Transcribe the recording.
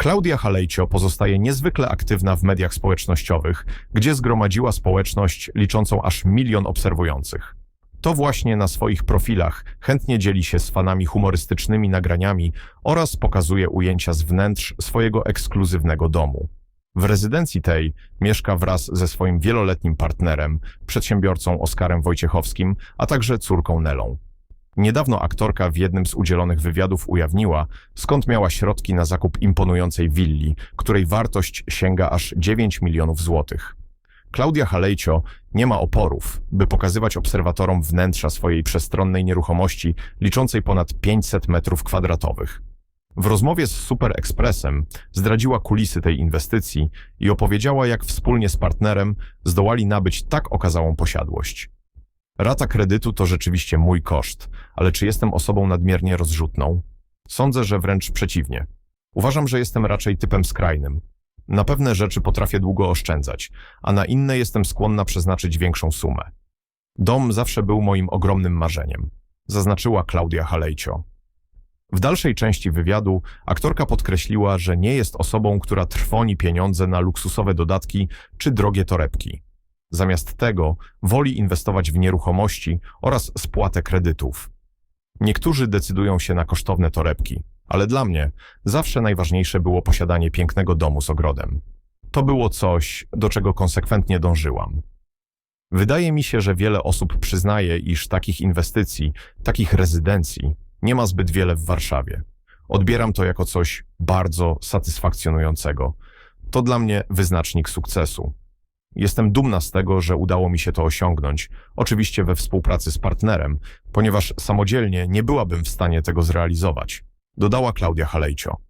Klaudia Halejcio pozostaje niezwykle aktywna w mediach społecznościowych, gdzie zgromadziła społeczność liczącą aż milion obserwujących. To właśnie na swoich profilach chętnie dzieli się z fanami humorystycznymi nagraniami oraz pokazuje ujęcia z wnętrz swojego ekskluzywnego domu. W rezydencji tej mieszka wraz ze swoim wieloletnim partnerem, przedsiębiorcą Oskarem Wojciechowskim, a także córką Nelą. Niedawno aktorka w jednym z udzielonych wywiadów ujawniła, skąd miała środki na zakup imponującej willi, której wartość sięga aż 9 milionów złotych. Klaudia Halejcio nie ma oporów, by pokazywać obserwatorom wnętrza swojej przestronnej nieruchomości liczącej ponad 500 metrów kwadratowych. W rozmowie z Super Expressem zdradziła kulisy tej inwestycji i opowiedziała, jak wspólnie z partnerem zdołali nabyć tak okazałą posiadłość. Rata kredytu to rzeczywiście mój koszt, ale czy jestem osobą nadmiernie rozrzutną? Sądzę, że wręcz przeciwnie. Uważam, że jestem raczej typem skrajnym. Na pewne rzeczy potrafię długo oszczędzać, a na inne jestem skłonna przeznaczyć większą sumę. Dom zawsze był moim ogromnym marzeniem, zaznaczyła Klaudia Halejcio. W dalszej części wywiadu aktorka podkreśliła, że nie jest osobą, która trwoni pieniądze na luksusowe dodatki czy drogie torebki. Zamiast tego woli inwestować w nieruchomości oraz spłatę kredytów. Niektórzy decydują się na kosztowne torebki, ale dla mnie zawsze najważniejsze było posiadanie pięknego domu z ogrodem. To było coś, do czego konsekwentnie dążyłam. Wydaje mi się, że wiele osób przyznaje, iż takich inwestycji, takich rezydencji nie ma zbyt wiele w Warszawie. Odbieram to jako coś bardzo satysfakcjonującego. To dla mnie wyznacznik sukcesu. Jestem dumna z tego, że udało mi się to osiągnąć, oczywiście we współpracy z partnerem, ponieważ samodzielnie nie byłabym w stanie tego zrealizować, dodała Klaudia Halejcio.